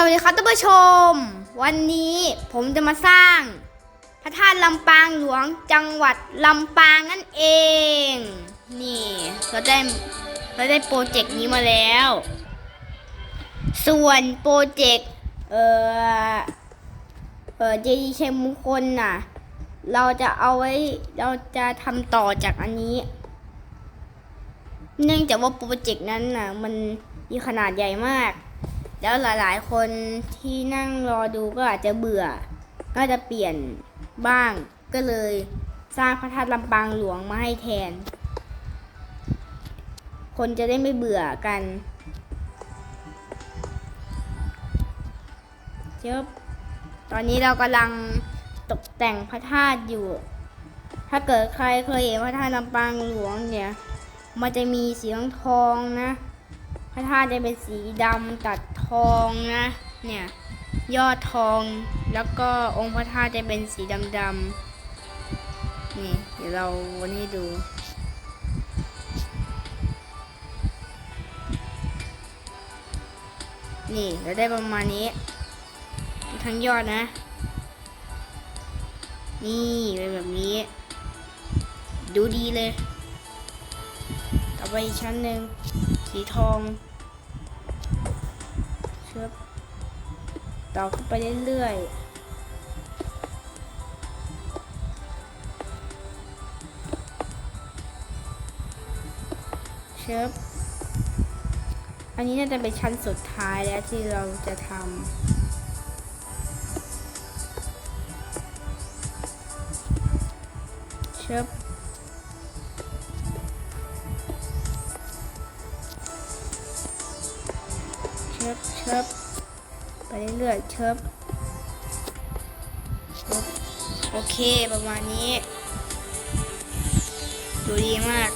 สวัสดีครับท่านผู้ชม วันนี้ผมจะมาสร้าง พระธาตุลำปางหลวงจังหวัดลำปางนั่นเอง นี่เราได้เราได้โปรเจกต์นี้มาแล้ว ส่วนโปรเจกต์เออเออเจดีชัยมงคลน่ะ เราจะเอาไว้เราจะทำต่อจากอันนี้ เนื่องจากว่าโปรเจกต์นั้นน่ะ มันมีขนาดใหญ่มาก แล้วหลายๆ คนที่นั่งรอดูก็อาจจะเบื่อ ก็จะเปลี่ยนบ้างก็เลยสร้างพระธาตุลำปางหลวงมาให้แทน คนจะได้ไม่เบื่อกันเจ้าตอนนี้เรากำลังตกแต่งพระธาตุอยู่ ถ้าเกิดใครเคยเห็นพระธาตุลำปางหลวงเนี่ย มันจะมีสีทองนะ พระธาตุจะเป็นสีดำตัด ทองนะ เนี่ย ยอดทอง แล้วก็องค์พระธาตุจะเป็นสีดำๆ นี่ เดี๋ยวเราวนให้ดู นี่เราได้ประมาณนี้ ทั้งยอดนะ นี่เป็นแบบนี้ ดูดีเลย ต่อไปอีกชั้นหนึ่งสีทอง ชือบต่อขึ้นไปเรื่อยๆเชือบอันนี้น่าจะเป็นชั้นสุดท้ายแล้วที่เราจะทำเชือบ ชิบเชิบไปเรื่อยๆเชิบโอเคประมาณนี้ดูดีมาก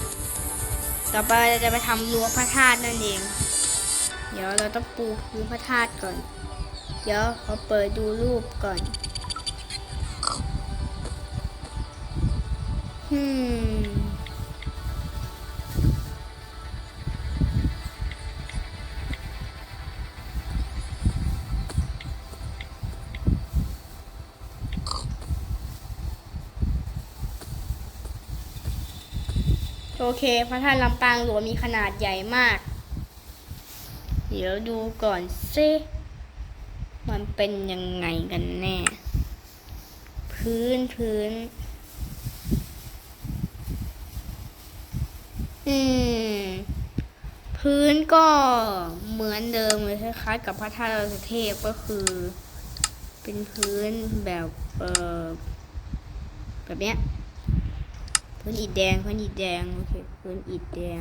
ต่อไปเราจะไปทำรั้วพระธาตุนั่นเอง เดี๋ยวเราต้องปูพื้นพระธาตุก่อน เดี๋ยวเขอเปิดดูรูปก่อนอื โอเค พระธาตุลำปางหลวงมีขนาดใหญ่มาก เดี๋ยวดูก่อนซิมันเป็นยังไงกันแน่ พื้นพื้น อืม พื้นก็เหมือนเดิมเลยคล้ายๆกับพระธาตุสเทพก็คือ เป็นพื้นแบบ เออแบบเนี้ย พื้นอิฐแดงพื้นอิฐแดงโอเคพื้นอิฐแดง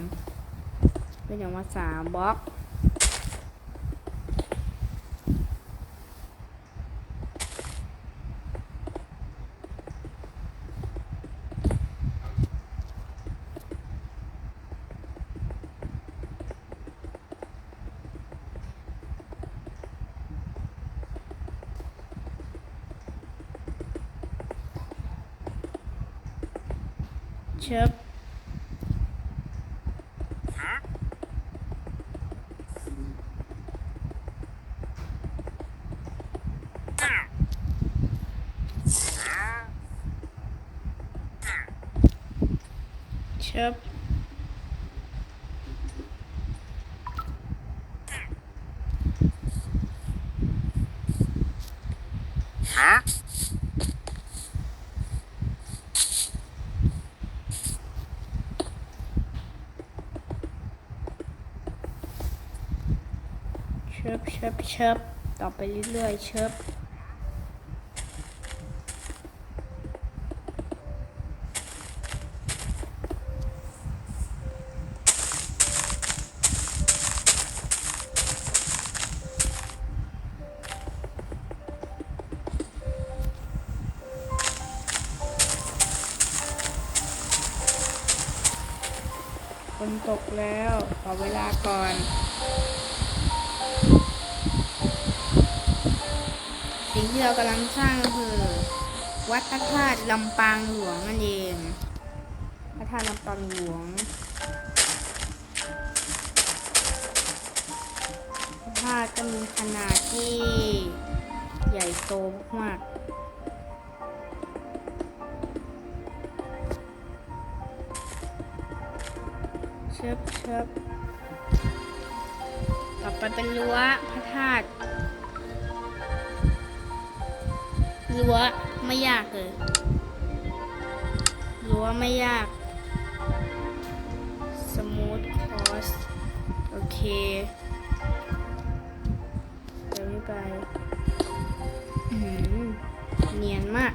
เป็นอย่างมาสามบล็อกเชิบ เชิบเชิบเชิบเชิบต่อไปเรื่อยๆเชิบ วัดพระธาตุลำปางหลวงนั่นเอง พระธาตุลำปางหลวงดธาตุก็มีขนาดที่ใหญ่โตมากเชิบเชิบต่อไปเป็นรั้วพระธาตุรั้ว ไม่ยากเลยรั้วไม่ยากสมูทคอสโอเคเดี๋ยวไปอื้อหือเนียนมาก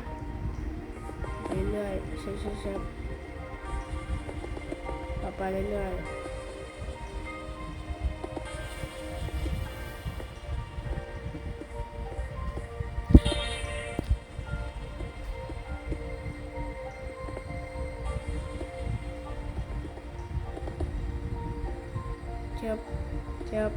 ไปเรื่อยๆเช็คๆๆต่อไปเรื่อยๆ เจ็บ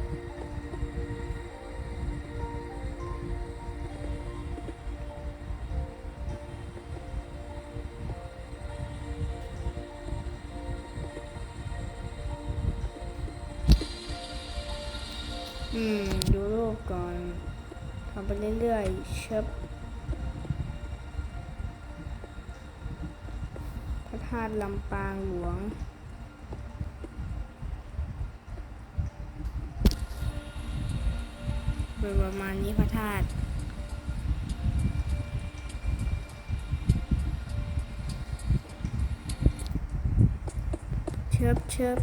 อืม ดูรูปก่อนทำไปเรื่อยๆเชิบพระธาตุลำปา เป็นประมาณนี้พระธาตุเชิบเชิบ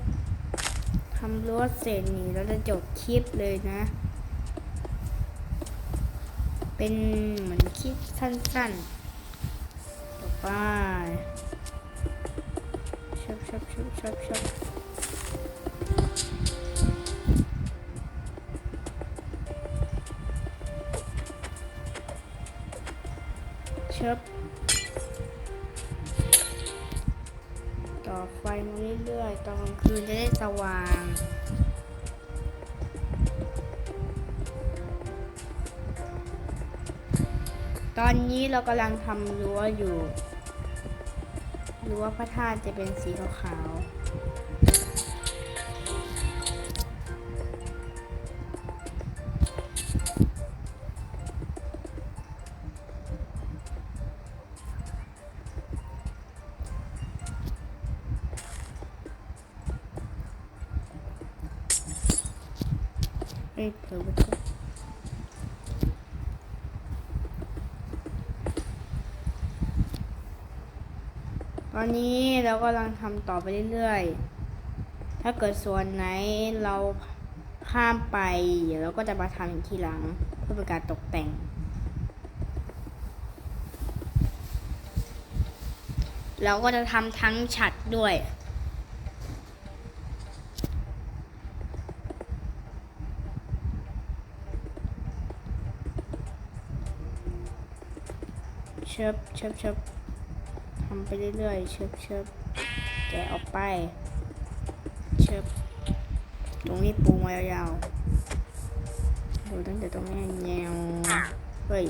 ทำรั้วเสร็จนี่เราจะจบคลิปเลยนะ เป็นเหมือนคลิปสั้นๆ ต่อไปเชิบเชิบเชิบเชิบเชิบ ครับต่อไฟมาเรื่อยๆตอนกลางคืนจะได้สว่างตอนนี้เรากำลังทำรั้วอยู่ รั้วพระธาตุจะเป็นสีขาวๆ กำลังทำต่อไปเรื่อยๆ ถ้าเกิดส่วนไหนเราข้ามไป เดี๋ยวเราก็จะมาทำอีกทีหลัง เพื่อเป็นการตกแต่ง เราก็จะทำทั้งฉัดด้วยเชิบเชิบเชิบทำไปเรื่อยๆเชิบเชิบะออกไป เชิบตรงนี้ปูมายาวๆดูตั้งแต่ตรงนี้แงวเฮ้ย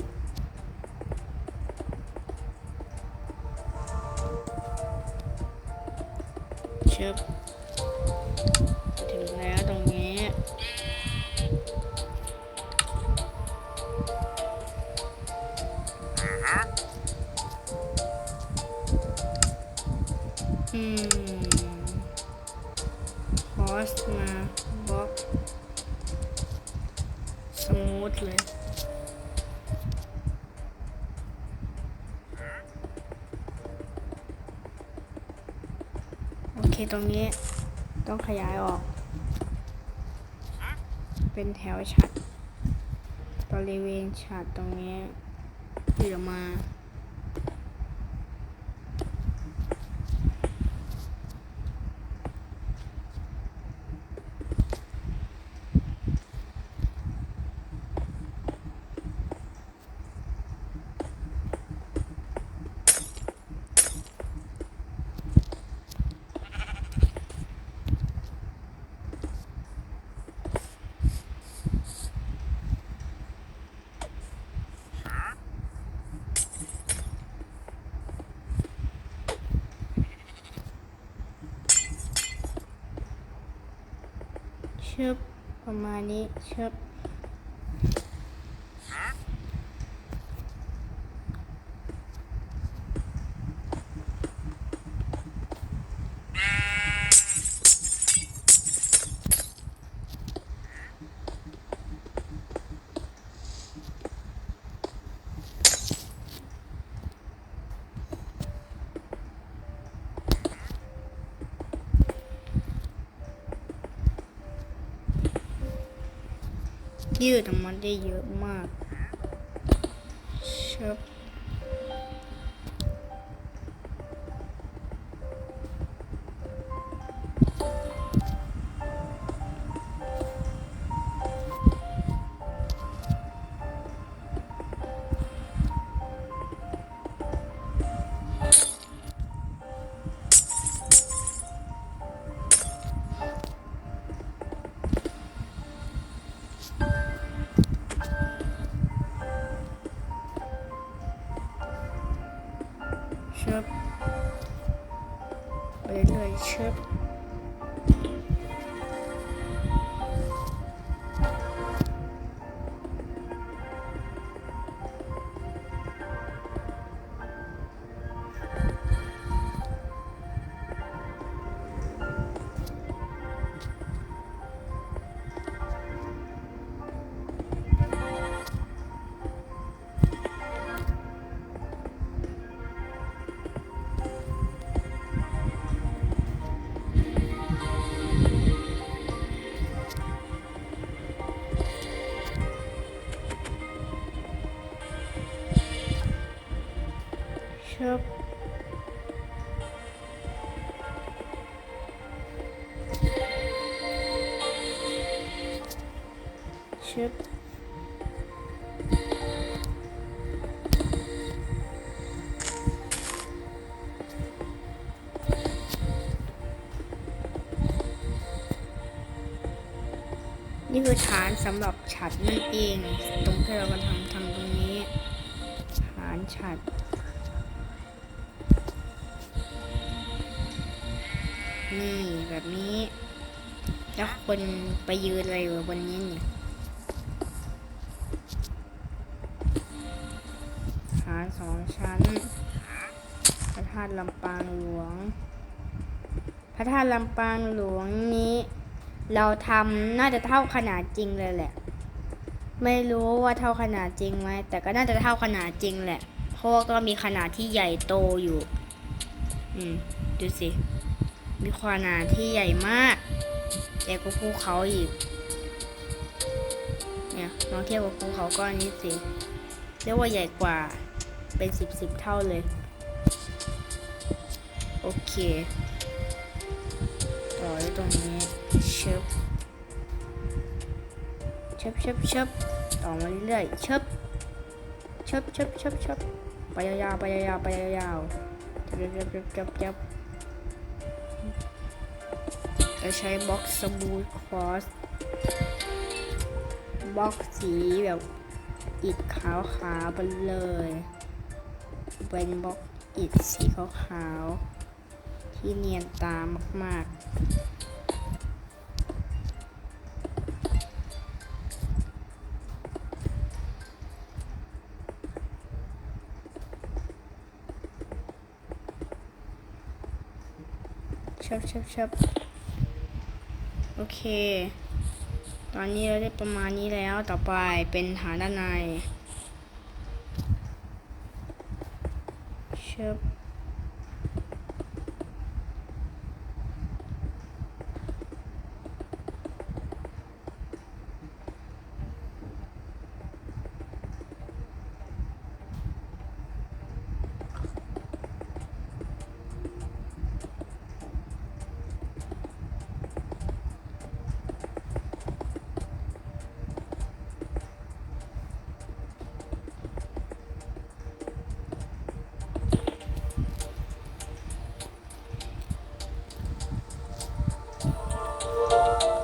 สมาบล็อกสมูทเลยโอเคตรงนี้ต้องขยายออก เป็นแถวฉัดบริเวณฉัดตรงนี้ที่ออมา ชึบประมาณนี้ชึบ ยืดออกมาได้เยอะมากชอบ นี่คือฐานสำหรับฉัดนั่นเอง ตรงที่เรากำลังทำตรงนี้ ฐานฉัด นี่แบบนี้ แล้วคนไปยืนอะไรอยู่บนนี้เนี่ยฐานสองชั้น พระธาตุลำปางหลวง พระธาตุลำปางหลวงนี้ เราทำน่าจะเท่าขนาดจริงเลยแหละ ไม่รู้ว่าเท่าขนาดจริงไหมแต่ก็น่าจะเท่าขนาดจริงแหละ เพราะว่าก็มีขนาดที่ใหญ่โตอยู่ อืมดูสิมีขนาดที่ใหญ่มากใหญ่กว่าภูเขาอีก เนี่ยลองเทียบกับภูเขาก้อนนี้สิเรียกว่าใหญ่กว่าเป็นสิบสิบเท่าเลย โอเค ต่อด้วยตรงนี้ชึบชึบชึบชบต่อมาเรื่อยๆชึบชึบชึบชึบชึบไปยาวๆไปยาวๆไปยาวๆจับจับจับจับจับจะใช้บล็อกสมูทคอสบล็อกสีแบบอิฐขาวๆไปเลย เป็นบล็อกอิฐสีขาวๆที่เนียนตามากๆ ชับชับชับโอเค ตอนนี้เราได้ประมาณนี้แล้วต่อไปเป็นฐานด้านใน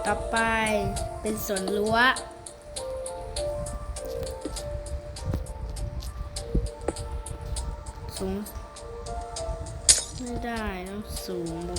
ต่อไปเป็นสวนรั้ว สูง ไม่ได้ต้องสูงบ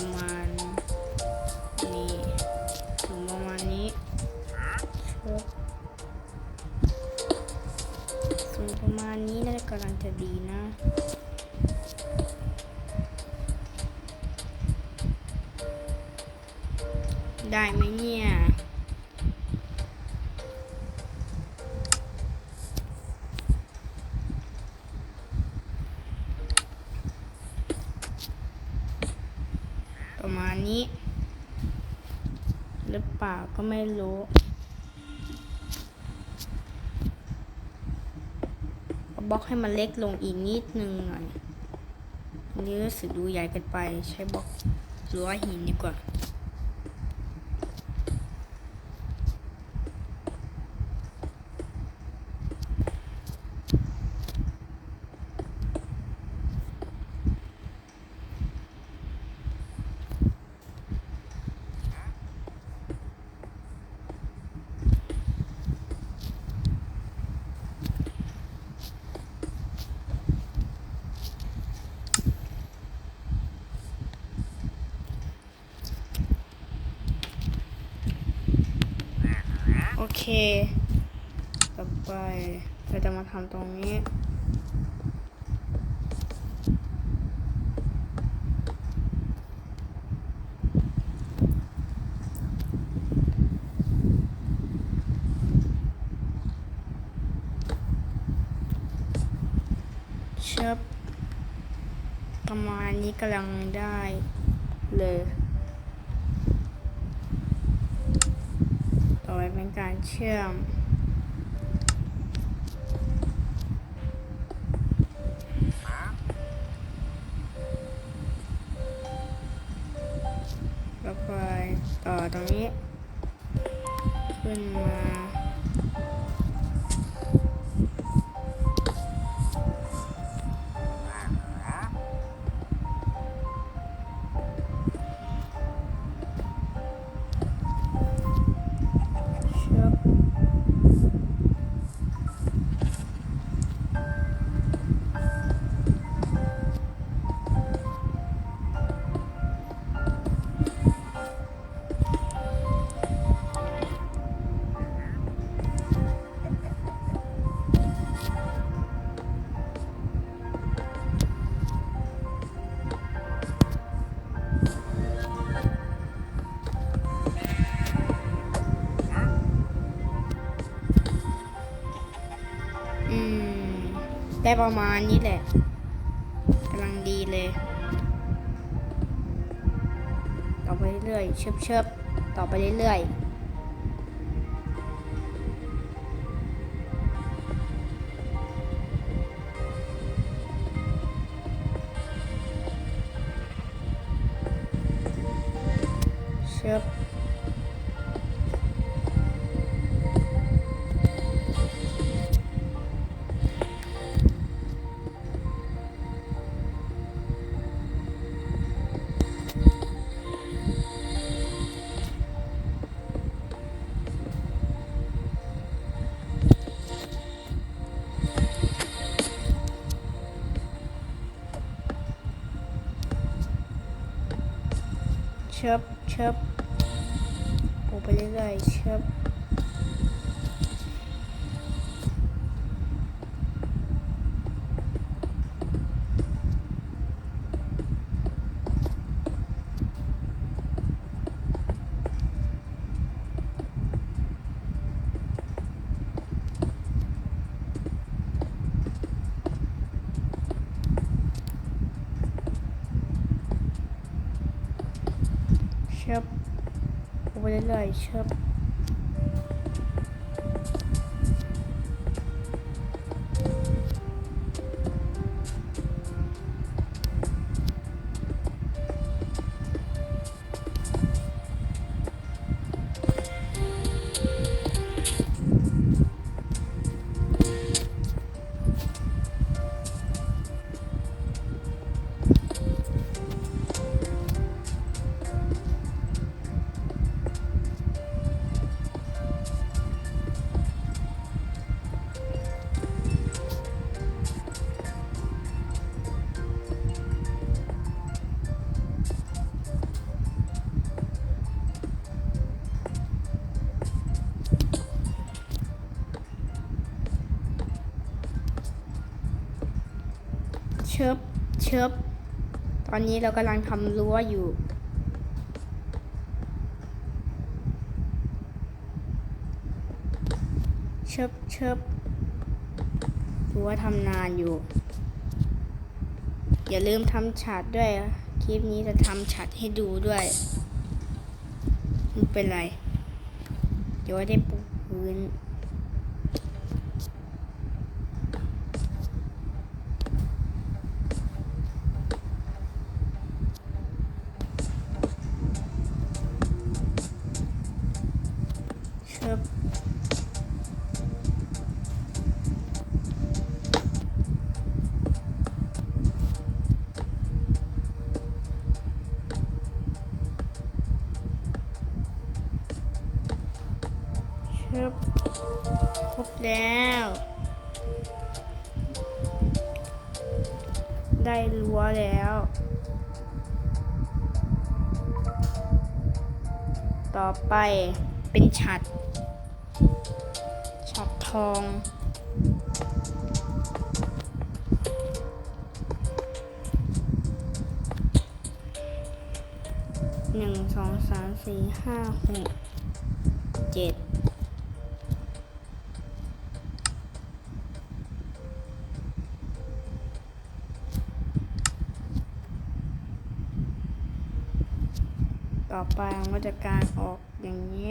รือเปล่าก็ไม่รู้บล็อกให้มันเล็กลงอีกนิดนึงหน่อยนี่รู้สึกดูใหญ่เกินไปใช้บล็อกหรือว่าหินดีกว่า ต่อไปเราจะมาทำตรงนี้ เชิบประมาณนี้กำลังได้เลย ต่อ ได้ประมาณนี้แหละกำลังดีเลยต่อไปเรื่อยๆเชิบเชิบๆต่อไปเรื่อยๆ เชิบเชิบโอไปเรื่อยๆเชิบเชิบป ลู ชิบตอนนี้เรากำลังทำรั้วอยู่ เชิบเชิบรั้วทำนานอยู่ อย่าลืมทำฉากด้วย คลิปนี้จะทำฉากให้ดูด้วยไม่เป็นไร เดี๋ยวได้ปูพื้น ต่อไปเป็นฉัดฉัดทอง หนึ่งสองสามสี่ห้าหก ไปมันก็จะการออกอย่างนี้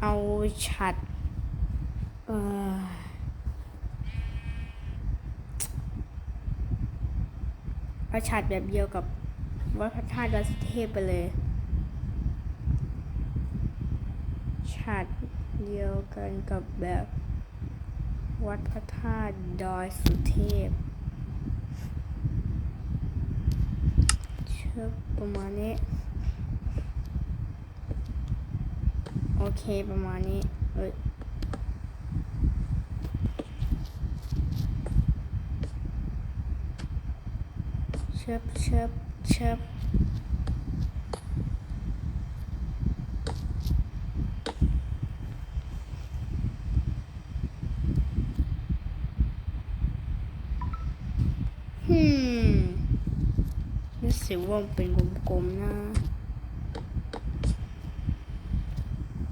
เอาฉัด เออเอาฉัดแบบเดียวกับวัดพระธาตุดอยสุเทพไปเลย ฉัด เดียวกันกับแบบวัดพระธาตุดอยสุเทพเชือกประมาณนี้ โอเคประมาณนี้ เอ้ยเชิบเชิบเชิบ มรู้สึกว่ามันเป็นกลมๆนะ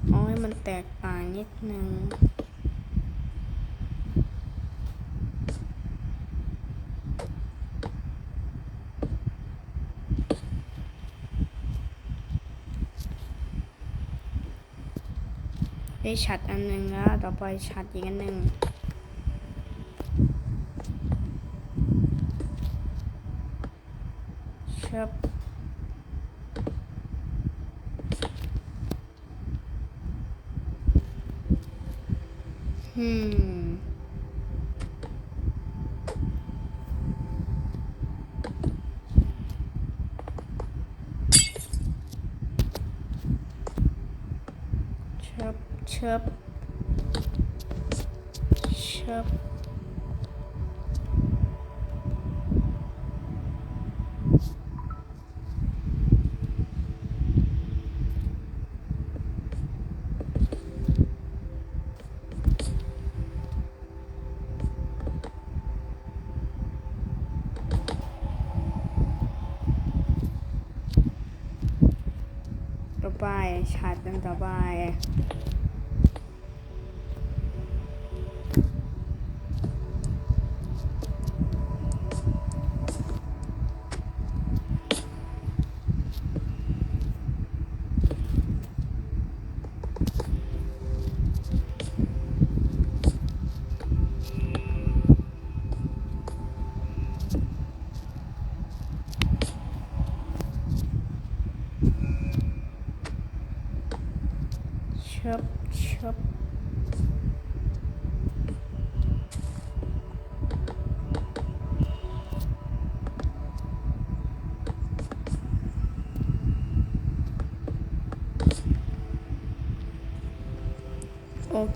เอาให้มันแตกต่างนิดนึงได้ชัดอันหนึ่งแล้วต่อไปชัดอีกอันหนึ่งเชิบอืม เชิบเชิบเชิบต่อไป ชัดตั้งต่อไป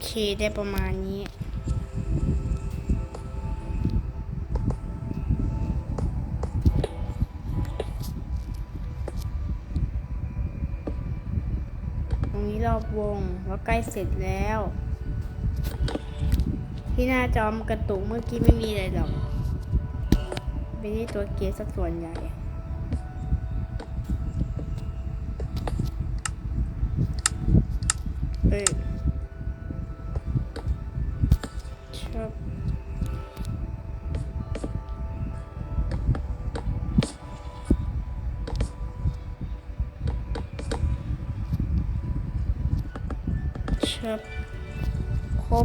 เคได้ประมาณนี้ ตรงนี้รอบวงว่าใกล้เสร็จแล้ว ที่หน้าจอมกระตุกเมื่อกี้ไม่มีอะไรหรอกเป็นที่ตัวเกียร์สักส่วนใหญ่เอ้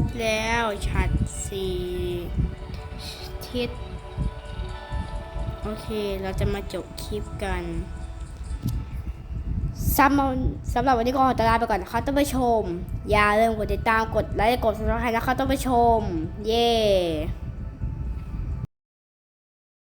บแล้วฉัดสี่ทิศโอเค เราจะมาจบคลิปกันสำหรับสำหรับวันนี้ก็ขอตลาไปก่อนนะคะท่านผู้ชม อย่าลืมกดติดตามกดไลค์กดซับสไครต์นะคะท่านผู้ชม เย้